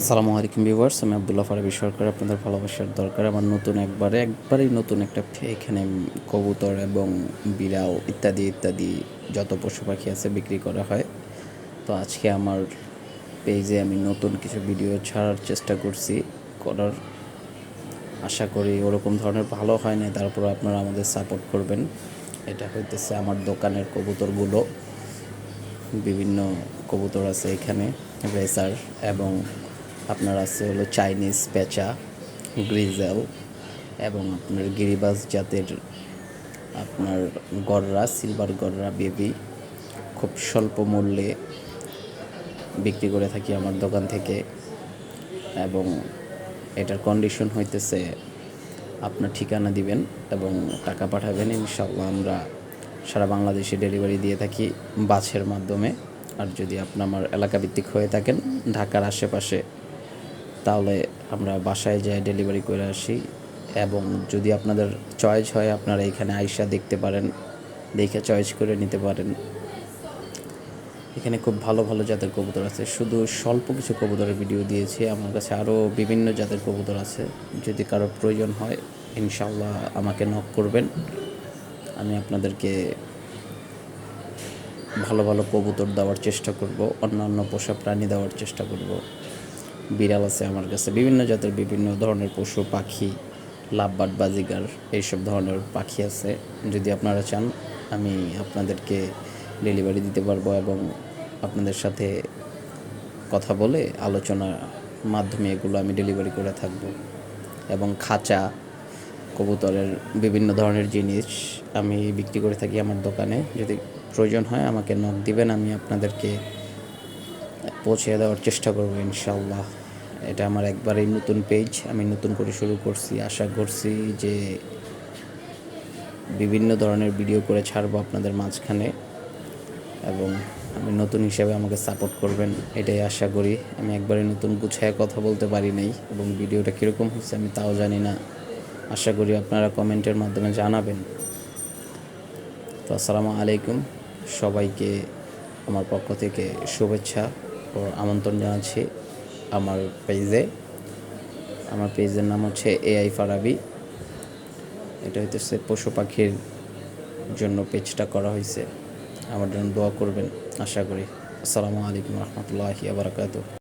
আসসালামু আলাইকুম ভিউয়ার্স, আমি আবদুল্লাহ ফারাবি সরকার, আপনাদের ভালোবাসার দরকার। আমার নতুন একবারে, একবারেই নতুন একটা এখানে কবুতর এবং বিড়াল ইত্যাদি ইত্যাদি যত পশু পাখি আছে বিক্রি করা হয়। তো আজকে আমার পেজে আমি নতুন কিছু ভিডিও ছাড়ার চেষ্টা করছি, করার আশা করি ওরকম ধরনের ভালো হয় না তারপর আপনারা আমাদের সাপোর্ট করবেন। এটা হইতেছে আমার দোকানের কবুতরগুলো। বিভিন্ন কবুতর আছে এখানে রেসার এবং আপনার আছে হলো চাইনিজ পেঁচা গ্রিজেল এবং আপনার গিরিবাস জাতের আপনার গররা সিলভার গররা বেবি খুব স্বল্প মূল্যে বিক্রি করে থাকি আমার দোকান থেকে এবং এটার কন্ডিশন হইতেছে আপনার ঠিকানা দিবেন এবং টাকা পাঠাবেন ইনশাল্লাহ আমরা সারা বাংলাদেশে ডেলিভারি দিয়ে থাকি বাসের মাধ্যমে। আর যদি আপনি আমার এলাকাভিত্তিক হয়ে থাকেন, ঢাকার আশেপাশে তাহলে আমরা বাসায় যাই ডেলিভারি করে আসি এবং যদি আপনাদের চয়েস হয়, আপনারা এখানে আইসা দেখতে পারেন, দেখে চয়েস করে নিতে পারেন। এখানে খুব ভালো ভালো জাতের কবুতর আছে। শুধু স্বল্প কিছু কবুতরের ভিডিও দিয়েছি। আমার কাছে আরও বিভিন্ন জাতের কবুতর আছে। যদি কারও প্রয়োজন হয় ইনশাল্লাহ আমাকে নক করবেন। আমি আপনাদেরকে ভালো ভালো কবুতর দেওয়ার চেষ্টা করব। অন্যান্য পোষা প্রাণী দেওয়ার চেষ্টা করব। বিড়াল আছে আমার কাছে। বিভিন্ন জাতের বিভিন্ন ধরনের পশু, পাখি, লাভবাট, বাজিগার, এইসব ধরনের পাখি আছে। যদি আপনারা চান, আমি আপনাদেরকে ডেলিভারি দিতে পারব এবং আপনাদের সাথে কথা বলে আলোচনার মাধ্যমে এগুলো আমি ডেলিভারি করে থাকব। এবং খাঁচা, কবুতরের বিভিন্ন ধরনের জিনিস আমি বিক্রি করে থাকি আমার দোকানে। যদি প্রয়োজন হয়, আমাকে নক দিবেন, আমি আপনাদেরকে পৌঁছে দেওয়ার চেষ্টা করব ইনশাল্লাহ এটা আমার একবারেই নতুন পেজ আমি নতুন করে শুরু করছি। আশা করছি যে বিভিন্ন ধরনের ভিডিও করে ছাড়বো আপনাদের মাঝখানে। এবং আমি নতুন হিসাবে আমাকে সাপোর্ট করবেন, এটাই আশা করি। আমি একবারে নতুন গুছায় কথা বলতে পারি নাই, এবং ভিডিওটা কীরকম হচ্ছে আমি তাও জানি না। আশা করি আপনারা কমেন্টের মাধ্যমে জানাবেন। তো আসসালামু আলাইকুম, সবাইকে আমার পক্ষ থেকে শুভেচ্ছা। আমন্ত্রণ জানাচ্ছি আমার পেজে আমার পেজের নাম হচ্ছে এআই ফারাবি এটা হইতেছে পশু পাখির জন্য পেজটা করা হয়েছে আমার জন্য দোয়া করবেন, আশা করি। আসসালামু আলাইকুম রহমতুল্লাহি আবরাকাতু